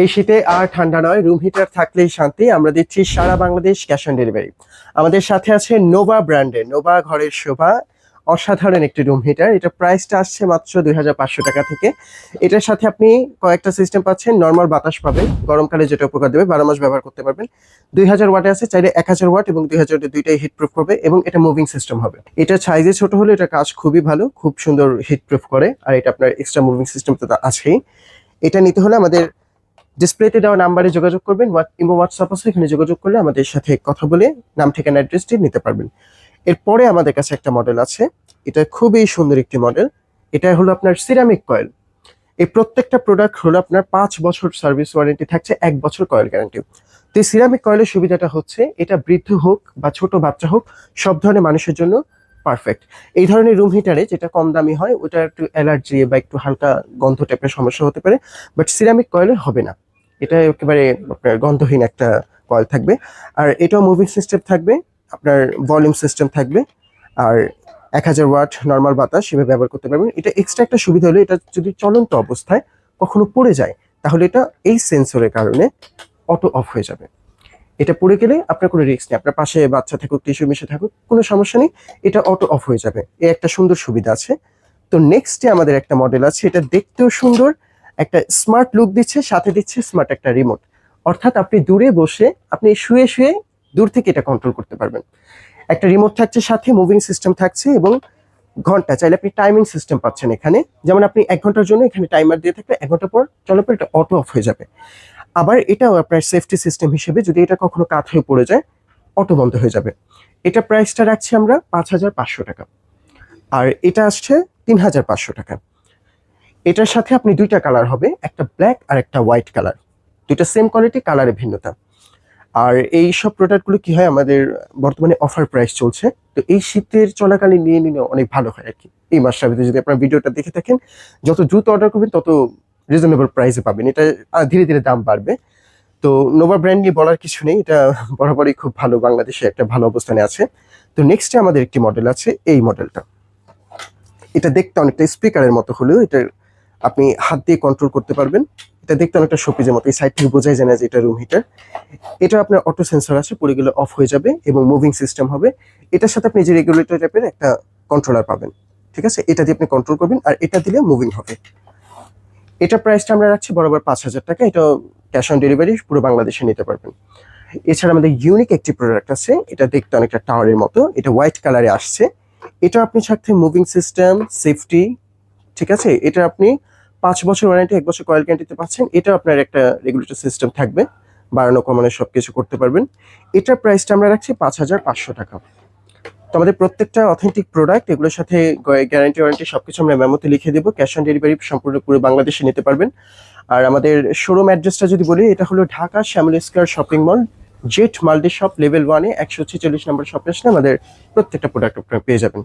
এই শীতে আর ঠান্ডা নয় রুম হিটার থাকলেই শান্তি। আমরা দিচ্ছি সারা বাংলাদেশ ক্যাশ অন ডেলিভারি আমাদের সাথে আছে নোভা ব্র্যান্ডের নোভা ঘরের শোভা, অসাধারণ একটি রুম হিটার এটা প্রাইসটা আসছে মাত্র দুই হাজার পাঁচশো টাকা থেকে। এটার সাথে আপনি কয়েকটা সিস্টেম পাচ্ছেন। নর্মাল বাতাস পাবেন। গরমকালে যেটা উপকার দেবে, বারো মাস ব্যবহার করতে পারবেন। দুই হাজার ওয়াটে আছে, চাইলে এক হাজার ওয়াট এবং দুই হাজার দুইটাই হিট প্রুফ করবে এবং এটা মুভিং সিস্টেম হবে। এটা সাইজে ছোট হলে এটা কাজ খুবই ভালো, খুব সুন্দর হিট প্রুফ করে। আর এটা আপনার এক্সট্রা মুভিং সিস্টেম তো আছেই। এটা নিতে হলে আমাদের ডিসপ্লেতে দেওয়া নাম্বারে যোগাযোগ করবেন কিংবা হোয়াটসঅ্যাপ আছে, এখানে যোগাযোগ করলে আমাদের সাথে কথা বলে নাম, ঠিকানা, অ্যাড্রেসটি নিতে পারবেন। এরপরে আমাদের কাছে একটা মডেল আছে। এটা খুবই সুন্দর একটি মডেল এটা হলো আপনার সিরামিক কয়েল এই প্রত্যেকটা প্রোডাক্ট হলো আপনার পাঁচ বছর সার্ভিস ওয়ারেন্টি থাকছে, এক বছর কয়েল গ্যারান্টি তো সিরামিক কয়েলের সুবিধাটা হচ্ছে, এটা বৃদ্ধ হোক বা ছোট বাচ্চা হোক, সব ধরনের মানুষের জন্য পারফেক্ট এই ধরনের রুম হিটারে যেটা কম দামি হয়, ওটা একটু অ্যালার্জি বা একটু হালকা গন্ধ টাইপের সমস্যা হতে পারে বাট সিরামিক কয়েলে হবে না। এটা একেবারে আপনার গন্ধহীন একটা কয়েল থাকবে। আর এটাও মুভিং সিস্টেম থাকবে, আপনার ভলিউম সিস্টেম থাকবে। আর এক হাজার ওয়াট নর্মাল বাতাস সেভাবে ব্যবহার করতে পারবেন। এটা এক্সট্রা একটা সুবিধা হলো, এটা যদি চলন্ত অবস্থায় কখনো পড়ে যায়, তাহলে এটা এই সেন্সরের কারণে অটো অফ হয়ে যাবে। এটা পড়ে গেলে আপনার কোনো রিস্ক নেই। আপনার পাশে বাচ্চা থাকুক টিস্যু মিশে থাকুক, কোনো সমস্যা নেই। এটা অটো অফ হয়ে যাবে। এই একটা সুন্দর সুবিধা আছে। তো নেক্সট নেক্সটে আমাদের একটা মডেল আছে, এটা দেখতেও সুন্দর। একটা স্মার্ট লুক দিচ্ছে, সাথে দিচ্ছে স্মার্ট একটা রিমোট অর্থাৎ আপনি দূরে বসে, আপনি শুয়ে শুয়ে দূর থেকে এটা কন্ট্রোল করতে পারবেন। একটা রিমোট থাকছে সাথে মুভিং সিস্টেম থাকছে এবং ঘণ্টা, চাইলে আপনি টাইমিং সিস্টেম পাচ্ছেন এখানে। যেমন আপনি এক ঘণ্টার জন্য এখানে টাইমার দিয়ে থাকলে এক ঘণ্টা পর চলার পর এটা অটো অফ হয়ে যাবে। আবার এটাও আপনার সেফটি সিস্টেম হিসেবে যদি এটা কখনো কাত হয়ে পড়ে যায় অটো বন্ধ হয়ে যাবে। এটা প্রাইসটা রাখছি আমরা পাঁচ হাজার পাঁচশো টাকা। আর এটা আসছে তিন হাজার পাঁচশো টাকা। এটার সাথে আপনি দুইটা কালার হবে, একটা ব্ল্যাক আর একটা হোয়াইট কালার দুইটা সেম কোয়ালিটি কালারে ভিন্নতা। আর এই সব প্রোডাক্টগুলো কি হয়, আমাদের বর্তমানে অফার প্রাইস চলছে। তো এই শীতের চলাকালীন নিয়ে নিলে অনেক ভালো হয় আর কি এই মাসটার ভিতরে যদি আপনার ভিডিওটা দেখে থাকেন, যত দ্রুত অর্ডার করবেন, তত রিজনেবল প্রাইসে পাবেন। এটা ধীরে ধীরে দাম বাড়বে। তো নোভা ব্র্যান্ড নিয়ে বলার কিছু নেই। এটা বরাবরই খুব ভালো বাংলাদেশে একটা ভালো অবস্থানে আছে। তো নেক্সটে আমাদের একটি মডেল আছে, এই মডেলটা এটা দেখতে অনেকটা স্পিকারের মতো হলেও এটা আপনি হাত দিয়ে কন্ট্রোল করতে পারবেন। এটা দেখতে অনেকটা শোপিজের মতো। এই সাইড থেকে বোঝাই যায় না যে এটা রুম হিটার এটা আপনার অটো সেন্সর আছে পুরোগুলো অফ হয়ে যাবে এবং মুভিং সিস্টেম হবে। এটার সাথে আপনি যে রেগুলেটর টাইপের একটা কন্ট্রোলার পাবেন, ঠিক আছে? এটা দিয়ে আপনি কন্ট্রোল করবেন আর এটা দিলে মুভিং হবে। এটা প্রাইসটা আমরা রাখছি বরাবর পাঁচ হাজার টাকা। এটা ক্যাশ অন ডেলিভারি পুরো বাংলাদেশে নিতে পারবেন। এছাড়া আমাদের ইউনিক একটি প্রোডাক্ট আছে। এটা দেখতে অনেকটা টাওয়ারের মতো। এটা হোয়াইট কালারে আসছে। এটা আপনি সাথে মুভিং সিস্টেম সেফটি ঠিক আছে? এটা আপনি পাঁচ বছর ওয়ারেন্টি এক বছর কয়েল গ্যারান্টিতে পাচ্ছেন। এটা আপনার একটা রেগুলেটর সিস্টেম থাকবে। বাড়ানো, কমানো সব কিছু করতে পারবেন। এটার প্রাইসটা আমরা রাখছি পাঁচ হাজার পাঁচশো টাকা। তো আমাদের প্রত্যেকটা অথেন্টিক প্রোডাক্ট এগুলোর সাথে গ্যারান্টি ওয়ারেন্টি সব কিছু আমরা মেমোতে লিখে দেবো। ক্যাশ অন ডেলিভারি সম্পূর্ণ পুরো বাংলাদেশে নিতে পারবেন। আর আমাদের শোরুম অ্যাড্রেসটা যদি বলি, এটা হলো Dhaka Shyamal square shopping mall jet multi shop level ওয়ানে একশো ছেচল্লিশ নম্বর শপে আসলে আমাদের প্রত্যেকটা প্রোডাক্ট আপনারা পেয়ে যাবেন।